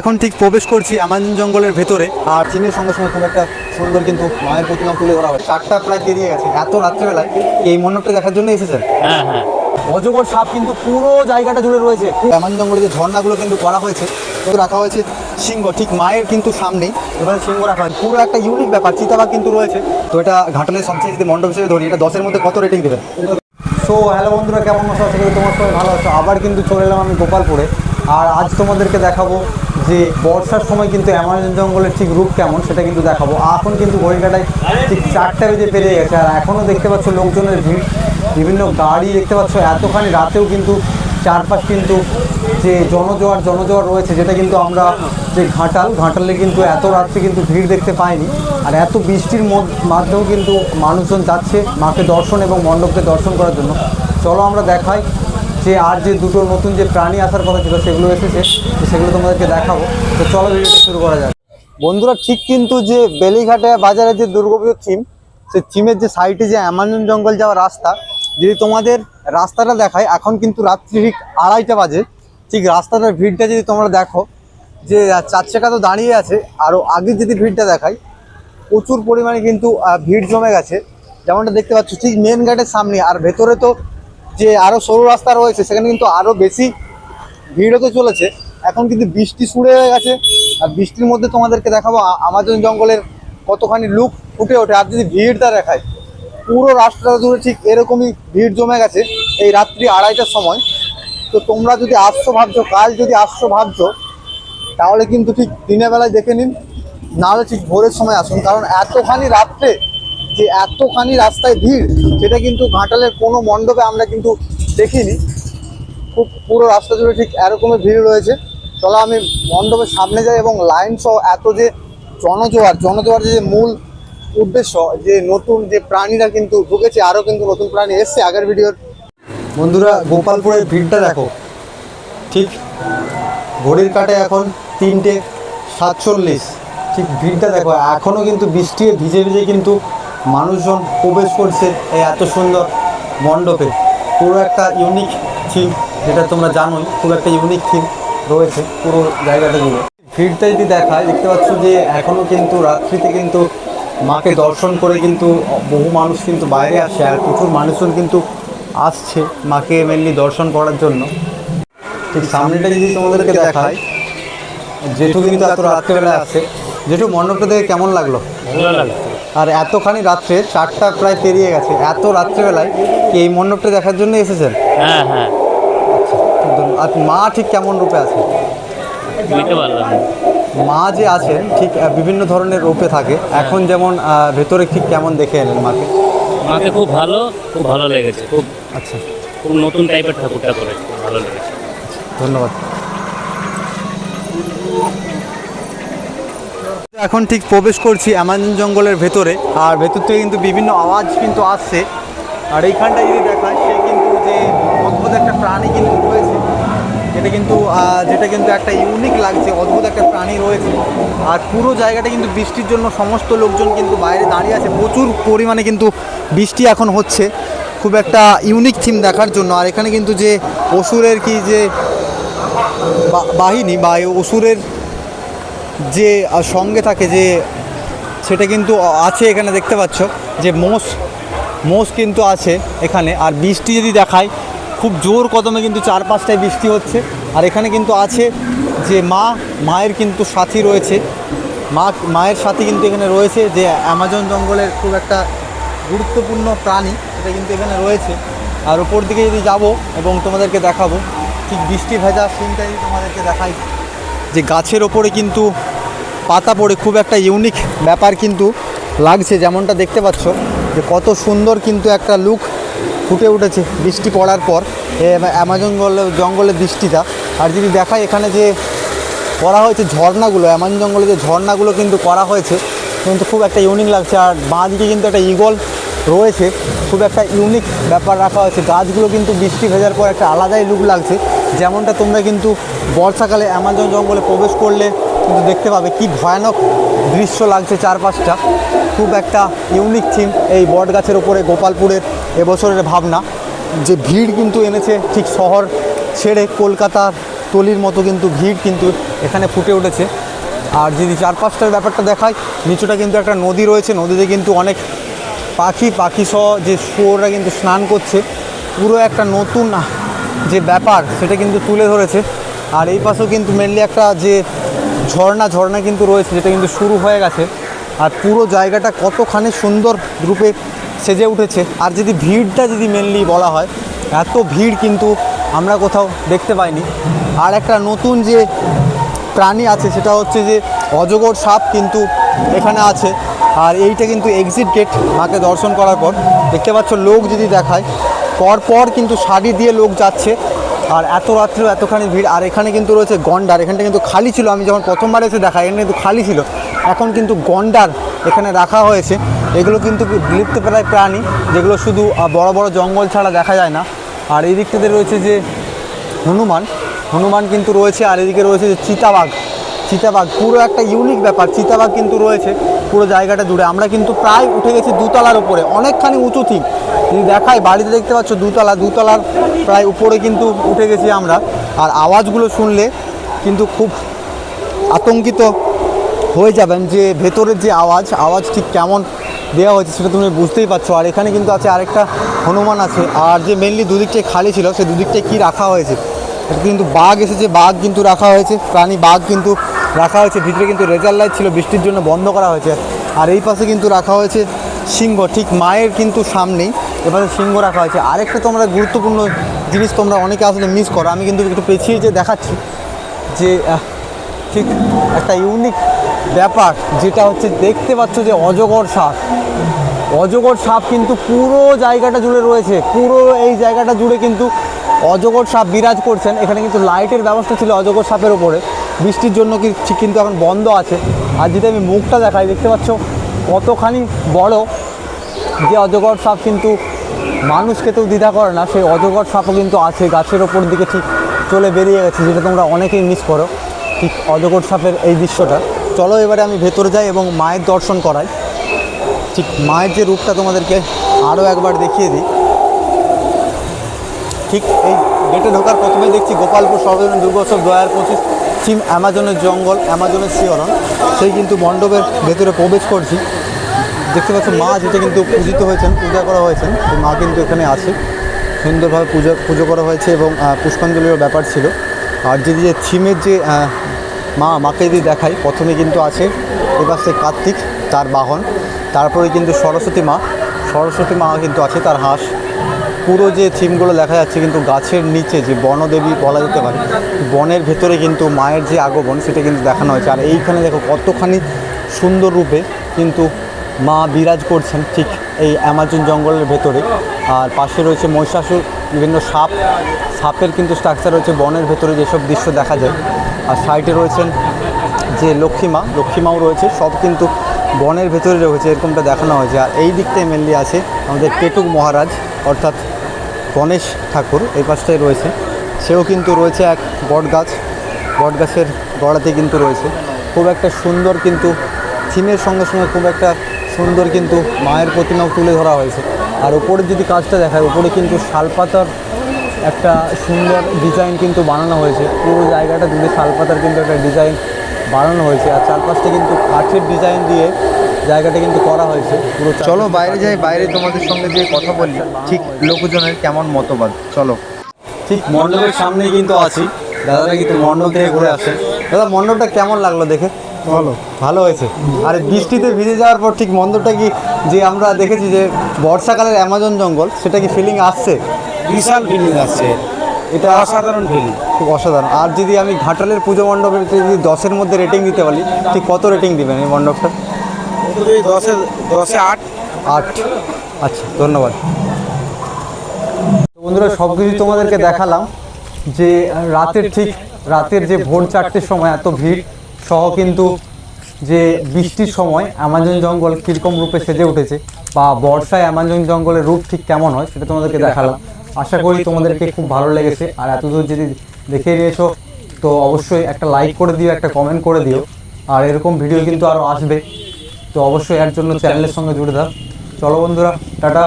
এখন ঠিক প্রবেশ করছি আমাজন জঙ্গলের ভেতরে। আর চীনের সঙ্গে সঙ্গে খুব একটা সুন্দর কিন্তু মায়ের প্রতিমা তুলে ধরা হয় চারটা প্রায় পেরিয়ে গেছে এত রাত্রেবেলায়। এই মণ্ডপটা দেখার জন্য এসেছেন? হ্যাঁ হ্যাঁ। অজগর সাপ কিন্তু পুরো জায়গাটা জুড়ে রয়েছে। আমাজন জঙ্গলে যে ঝর্ণাগুলো কিন্তু করা হয়েছে রাখা হয়েছে সিংহ। ঠিক মায়ের কিন্তু সামনেই এখানে সিংহ রাখা হয় পুরো একটা ইউনিক ব্যাপার চিতাবাঘ কিন্তু রয়েছে। তো এটা ঘাটালের সবচেয়ে যদি মণ্ডপ হিসেবে ধরি এটা দশের মধ্যে কত রেটিং দেবে সো হ্যালো বন্ধুরা কেমন আছো? আশা করি তোমার সবাই ভালো আছো। আবার কিন্তু চলে এলাম আমি গোপালপুরে। আর আজ তোমাদেরকে দেখাবো যে বর্ষার সময় কিন্তু অ্যামাজন জঙ্গলের ঠিক রূপ কেমন সেটা কিন্তু দেখাবো। এখন কিন্তু ঘড়িকাটায় ঠিক চারটা বেজে পেরিয়ে গেছে। আর এখনও দেখতে পাচ্ছ লোকজনের ভিড়, বিভিন্ন গাড়ি দেখতে পাচ্ছ। এতখানি রাতেও কিন্তু চারপাশ কিন্তু যে জনজোয়ার জনজোয়ার রয়েছে, যেটা কিন্তু আমরা যে ঘাটাল, ঘাটালে কিন্তু এত রাত্রে কিন্তু ভিড় দেখতে পাইনি। আর এত বৃষ্টির মধ্য- মাধ্যমেও কিন্তু মানুষজন যাচ্ছে মাকে দর্শন এবং মণ্ডপকে দর্শন করার জন্য। চলো আমরা দেখাই যে আর যে দুটো নতুন যে প্রাণী আসার কথা ছিল, সেগুলো এসেছে সেগুলো তোমাদেরকে দেখাবো। তো চলো ভিডিওটা শুরু করা যাক। বন্ধুরা, ঠিক কিন্তু যে বেলিঘাটে বাজারে যে দুর্গাপুজোর থিম সেই থিমের যে সাইডে যে অ্যামাজন জঙ্গল যাওয়ার রাস্তা, যদি তোমাদের রাস্তাটা দেখায় এখন কিন্তু রাত্রি ঠিক আড়াইটা বাজে। ঠিক রাস্তাটার ভিড়টা যদি তোমরা দেখো, যে চার চাকা তো দাঁড়িয়ে আছে আরও আগের যদি ভিড়টা দেখায় প্রচুর পরিমাণে কিন্তু ভিড় জমে গেছে। যেমনটা দেখতে পাচ্ছ, ঠিক মেন গেটের সামনে, আর ভেতরে তো যে আরও সরু রাস্তা রয়েছে, সেখানে কিন্তু আরও বেশি ভিড় হতে চলেছে। এখন কিন্তু বৃষ্টি শুরু হয়ে গেছে, আর বৃষ্টির মধ্যে তোমাদেরকে দেখাবো আমাজন জঙ্গলের কতখানি লুক ফুটে ওঠে, আর যদি ভিড়টা দেখায় পুরো রাস্তাটা জুড়ে ঠিক এরকমই ভিড় জমে গেছে এই রাত্রি আড়াইটার সময়। তো তোমরা যদি আসছো ভাবছ, কাল যদি আসছো ভাবছ, তাহলে কিন্তু ঠিক দিনের বেলায় দেখে নিন, নাহলে ঠিক ভোরের সময় আসুন, কারণ এতখানি রাত্রে যে এতখানি রাস্তায় ভিড়, সেটা কিন্তু ঘাটালের কোনো মণ্ডপে আমরা কিন্তু দেখিনি। খুব পুরো রাস্তা জুড়ে ঠিক এরকমের ভিড় রয়েছে। চলো আমি মণ্ডপের সামনে যাই এবং লাইন সহ এত যে জনজোয়ার জনজোয়ার যে মূল উদ্দেশ্য, যে নতুন যে প্রাণীরা কিন্তু ঢুকেছে আরও কিন্তু নতুন প্রাণী এসছে আগের ভিডিওর। বন্ধুরা, গোপালপুরের ভিড়টা দেখো। ঠিক ঘড়ির কাটে এখন তিনটে সাতচল্লিশ। ঠিক ভিড়টা দেখো এখনও কিন্তু বৃষ্টি ভিজে ভিজে কিন্তু মানুষজন প্রবেশ করছে এই এত সুন্দর মণ্ডপে। পুরো একটা ইউনিক থিম যেটা তোমরা জানোই, খুব একটা ইউনিক থিম রয়েছে পুরো জায়গাটা জুড়ে। ভিড়টা যদি দেখায়, দেখতে পাচ্ছ যে এখনও কিন্তু রাত্রিতে কিন্তু মাকে দর্শন করে কিন্তু বহু মানুষ কিন্তু বাইরে আসে আর প্রচুর মানুষজন কিন্তু আসছে মাকে মেনলি দর্শন করার জন্য। ঠিক সামনেটা যদি তোমাদেরকে দেখায় জেঠু কিন্তু এত রাত্রেবেলায় আসে। জেঠু, মণ্ডপটা দেখে কেমন লাগল? ভালো লাগছে আর এতখানি রাত্রে চারটা প্রায় পেরিয়ে গেছে। এত রাত্রেবেলায় কি এই মণ্ডপটা দেখার জন্য এসেছেন? হ্যাঁ হ্যাঁ। আর মা ঠিক কেমন রূপে আছে? বুঝতে পারলাম। মা যে আছেন ঠিক বিভিন্ন ধরনের রূপে থাকে। এখন যেমন ভেতরে ঠিক কেমন দেখে এলেন মাকে? মাকে খুব ভালো খুব ভালো লেগেছে। খুব আচ্ছা। খুব নতুন টাইপের ঠাকুরটা করেছে ভালো লেগেছে। ধন্যবাদ। এখন ঠিক প্রবেশ করছি অ্যামাজন জঙ্গলের ভেতরে। আর ভেতর থেকে কিন্তু বিভিন্ন আওয়াজ কিন্তু আসছে। আর এইখানটা যদি দেখায়, সে কিন্তু যে অদ্ভুত একটা প্রাণী কিন্তু রয়েছে। যেটা কিন্তু যেটা কিন্তু একটা ইউনিক লাগছে, অদ্ভুত একটা প্রাণী রয়েছে। আর পুরো জায়গাটা কিন্তু বৃষ্টির জন্য সমস্ত লোকজন কিন্তু বাইরে দাঁড়িয়ে আছে। প্রচুর পরিমাণে কিন্তু বৃষ্টি এখন হচ্ছে। খুব একটা ইউনিক থিম দেখার জন্য। আর এখানে কিন্তু যে অসুরের কি যে বাহিনী বা অসুরের যে সঙ্গে থাকে যে, সেটা কিন্তু আছে এখানে দেখতে পাচ্ছ, যে মোষ মোষ কিন্তু আছে এখানে। আর বৃষ্টি যদি দেখায়, খুব জোর কদমে কিন্তু চার পাঁচটায় বৃষ্টি হচ্ছে। আর এখানে কিন্তু আছে যে মা, মায়ের কিন্তু সাথী রয়েছে। মা, মায়ের সাথী কিন্তু এখানে রয়েছে যে অ্যামাজন জঙ্গলের খুব একটা গুরুত্বপূর্ণ প্রাণী, সেটা কিন্তু এখানে রয়েছে। আর ওপর দিকে যদি যাব এবং তোমাদেরকে দেখাবো, ঠিক বৃষ্টি ভেজা সিনটা যদি তোমাদেরকে দেখাই। যে গাছের ওপরে কিন্তু পাতা পড়ে খুব একটা ইউনিক ব্যাপার কিন্তু লাগছে, যেমনটা দেখতে পাচ্ছ, যে কত সুন্দর কিন্তু একটা লুক ফুটে উঠেছে বৃষ্টি পড়ার পর। অ্যামাজন জঙ্গলে, জঙ্গলের বৃষ্টিটা আর যদি দেখাই এখানে যে করা হয়েছে ঝর্ণাগুলো অ্যামাজন জঙ্গলে যে ঝর্ণাগুলো কিন্তু করা হয়েছে, কিন্তু খুব একটা ইউনিক লাগছে। আর বাঁ দিকে কিন্তু একটা ইগল রয়েছে, খুব একটা ইউনিক ব্যাপার রাখা হয়েছে। গাছগুলো কিন্তু বৃষ্টি ভেজার পর একটা আলাদাই লুক লাগছে। যেমনটা তোমরা কিন্তু বর্ষাকালে অ্যামাজন জঙ্গলে প্রবেশ করলে কিন্তু দেখতে পাবে কি ভয়ানক দৃশ্য লাগছে চারপাশটা। খুব একটা ইউনিক থিম এই বট গাছের ওপরে গোপালপুরের এবছরের ভাবনা। যে ভিড় কিন্তু এনেছে ঠিক শহর ছেড়ে কলকাতার তলির মতো কিন্তু ভিড় কিন্তু এখানে ফুটে উঠেছে। আর যদি চারপাশটার ব্যাপারটা দেখায় নিচুটা কিন্তু একটা নদী রয়েছে। নদীতে কিন্তু অনেক পাখি পাখি সহ যে শুয়োররা কিন্তু স্নান করছে। পুরো একটা নতুন যে ব্যাপার, সেটা কিন্তু তুলে ধরেছে। আর এই পাশেও কিন্তু মেনলি একটা যে ঝর্ণা ঝর্ণা কিন্তু রয়েছে, যেটা কিন্তু শুরু হয়ে গেছে। আর পুরো জায়গাটা কতখানি সুন্দর রূপে সেজে উঠেছে। আর যদি ভিড়টা যদি মেনলি বলা হয়, এত ভিড় কিন্তু আমরা কোথাও দেখতে পাইনি। আর একটা নতুন যে প্রাণী আছে, সেটা হচ্ছে যে অজগর সাপ কিন্তু এখানে আছে। আর এইটা কিন্তু এক্সিট গেট মাকে দর্শন করার পর। দেখতে পাচ্ছ, লোক যদি দেখায় পর পর কিন্তু শাড়ি দিয়ে লোক যাচ্ছে। আর এত রাত্রেও এতখানি ভিড়, আর এখানে কিন্তু রয়েছে গন্ডার, এখানটা কিন্তু খালি ছিল, আমি যখন প্রথমবার এসে দেখা এখানে কিন্তু খালি ছিল। এখন কিন্তু গন্ডার এখানে রাখা হয়েছে। এগুলো কিন্তু বিলুপ্ত প্রায় প্রাণী, যেগুলো শুধু বড় বড় জঙ্গল ছাড়া দেখা যায় না। আর এই দিকটাতে রয়েছে যে হনুমান হনুমান কিন্তু রয়েছে, আর এদিকে রয়েছে যে চিতাবাঘ। চিতাবাঘ পুরো একটা ইউনিক ব্যাপার, চিতাবাঘ কিন্তু রয়েছে। পুরো জায়গাটা জুড়ে। আমরা কিন্তু প্রায় উঠে গেছি দুতলার উপরে। অনেকখানি উঁচু ঠিক। যদি দেখাই, বাড়িতে দেখতে পাচ্ছ দুতলা। দুতলার প্রায় উপরে কিন্তু উঠে গেছি আমরা। আর আওয়াজগুলো শুনলে কিন্তু খুব আতঙ্কিত হয়ে যাবেন যে ভেতরের যে আওয়াজ আওয়াজ ঠিক কেমন দেওয়া হয়েছে সেটা তুমি বুঝতেই পারছ। আর এখানে কিন্তু আছে আরেকটা হনুমান আছে। আর যে মেনলি দুদিকটাই খালি ছিল সেই দুদিকটায় কী রাখা হয়েছে? কিন্তু বাঘ এসেছে। বাঘ কিন্তু রাখা হয়েছে। প্রাণী বাঘ কিন্তু রাখা হয়েছে। ভিতরে কিন্তু রেজাল্ট লাইট ছিল, বৃষ্টির জন্য বন্ধ করা হয়েছে। আর এই পাশে কিন্তু রাখা হয়েছে সিংহ, ঠিক মায়ের কিন্তু সামনেই এপাশে সিংহ রাখা হয়েছে। আরেকটা তোমরা গুরুত্বপূর্ণ জিনিস তোমরা অনেকে আসলে মিস করো, আমি কিন্তু একটু পেছিয়ে যে দেখাচ্ছি যে ঠিক একটা ইউনিক ব্যাপার, যেটা হচ্ছে দেখতে পাচ্ছ যে অজগর সাপ। অজগর সাপ কিন্তু পুরো জায়গাটা জুড়ে রয়েছে, পুরো এই জায়গাটা জুড়ে কিন্তু অজগর সাপ বিরাজ করছেন। এখানে কিন্তু লাইটের ব্যবস্থা ছিল অজগর সাপের ওপরে বৃষ্টির জন্য কিন্তু এখন বন্ধ আছে। আর যদি আমি মুখটা দেখাই, দেখতে পাচ্ছ কতখানি বড়। যে অজগর সাপ কিন্তু মানুষ খেতেও দ্বিধা করে না, সেই অজগর সাপও কিন্তু আছে গাছের ওপর দিকে ঠিক চলে বেরিয়ে গেছে, যেটা তোমরা অনেকেই মিস করো। ঠিক অজগর সাপের এই দৃশ্যটা। চলো এবারে আমি ভেতরে যাই এবং মায়ের দর্শন করাই। ঠিক মায়ের যে রূপটা তোমাদেরকে আরও একবার দেখিয়ে দিই। ঠিক এই গেটে ঢোকার প্রথমে দেখছি গোপালপুর সর্বজনীন দুর্গোৎসব দু হাজার পঁচিশ সিম অ্যামাজনের জঙ্গল, অ্যামাজনের শিহরণ। সেই কিন্তু মণ্ডপের ভেতরে প্রবেশ করছি। দেখতে পাচ্ছ মা যেটা কিন্তু পূজিত হয়েছেন, পূজা করা হয়েছেন, সেই মা কিন্তু এখানে আছে। সুন্দরভাবে পুজো পুজো করা হয়েছে এবং পুষ্পাঞ্জলিরও ব্যাপার ছিল। আর যদি যে থিমের যে মা মাকে যদি দেখাই, প্রথমে কিন্তু আছে এবার সে কার্তিক, তার বাহন। তারপরে কিন্তু সরস্বতী মা। সরস্বতী মা কিন্তু আছে, তার হাঁস। পুরো যে থিমগুলো দেখা যাচ্ছে কিন্তু গাছের নিচে যে বনদেবী বলা যেতে পারে, বনের ভেতরে কিন্তু মায়ের যে আগমন সেটা কিন্তু দেখানো হয়েছে। আর এইখানে দেখো কতখানি সুন্দর রূপে কিন্তু মা বিরাজ করছেন ঠিক এই অ্যামাজন জঙ্গলের ভেতরে। আর পাশে রয়েছে মহিষাসুর, বিভিন্ন সাপ, সাপের কিন্তু স্ট্রাকচার রয়েছে বনের ভেতরে যেসব দৃশ্য দেখা যায়। আর সাইডে রয়েছেন যে লক্ষ্মী লক্ষ্মীমা লক্ষ্মীমাও রয়েছে, সব কিন্তু বনের ভেতরে রয়েছে, এরকমটা দেখানো হয়েছে। আর এই দিকটায় মেনলি আছে আমাদের পেটুক মহারাজ, অর্থাৎ গণেশ ঠাকুর, এই পাশটায় রয়েছে। সেও কিন্তু রয়েছে এক বট গাছ বট গাছের গড়াতে কিন্তু রয়েছে। খুব একটা সুন্দর কিন্তু থিমের সঙ্গে সঙ্গে খুব একটা সুন্দর কিন্তু মায়ের প্রতিমাও তুলে ধরা হয়েছে। আর উপরে যদি কাজটা দেখায়, উপরে কিন্তু শালপাতার একটা সুন্দর ডিজাইন কিন্তু বানানো হয়েছে। পুরো জায়গাটা জুড়ে শালপাতার কিন্তু একটা ডিজাইন বানানো হয়েছে আর চারপাশটা কিন্তু কাঠের ডিজাইন দিয়ে জায়গাটা কিন্তু করা হয়েছে। পুরো চলো বাইরে যাই বাইরে তোমাদের সঙ্গে যে কথা বলি ঠিক লোকজনের কেমন মতবাদ? চলো। ঠিক মণ্ডপের সামনেই কিন্তু আছি। দাদারা কিন্তু মণ্ডপ থেকে ঘুরে আসে দাদা মণ্ডপটা কেমন লাগল দেখে? ভালো। ভালো হয়েছে। আর বৃষ্টিতে ভিজে যাওয়ার পর ঠিক মণ্ডপটা কি যে আমরা দেখেছি যে বর্ষাকালের অ্যামাজন জঙ্গল সেটা কি ফিলিং আসছে? বিশাল ফিলিং আসছে। এটা অসাধারণ ফিলিং খুব অসাধারণ। আর যদি আমি ঘাটালের পুজো মণ্ডপের যদি দশের মধ্যে রেটিং দিতে পারি ঠিক কত রেটিং দিবেন এই মণ্ডপটা? দশে দশে আট। আট। আচ্ছা ধন্যবাদ। বন্ধুরা সব কিছু তোমাদেরকে দেখালাম যে রাতের ঠিক রাতের যে ভোর চারটের সময় এত ভিড় সহ কিন্তু যে বৃষ্টির সময় অ্যামাজন জঙ্গল কীরকম রূপে সেজে উঠেছে বা বর্ষায় অ্যামাজন জঙ্গলের রূপ ঠিক কেমন হয় সেটা তোমাদেরকে দেখালাম। আশা করি তোমাদেরকে খুব ভালো লেগেছে। আর এতদূর যদি দেখে নিয়েছো তো অবশ্যই একটা লাইক করে দিও একটা কমেন্ট করে দিও। আর এরকম ভিডিও কিন্তু আরও আসবে। তো অবশ্যই এর জন্য চ্যানেলের সঙ্গে জুড়ে দাও। চলো বন্ধুরা টাটা।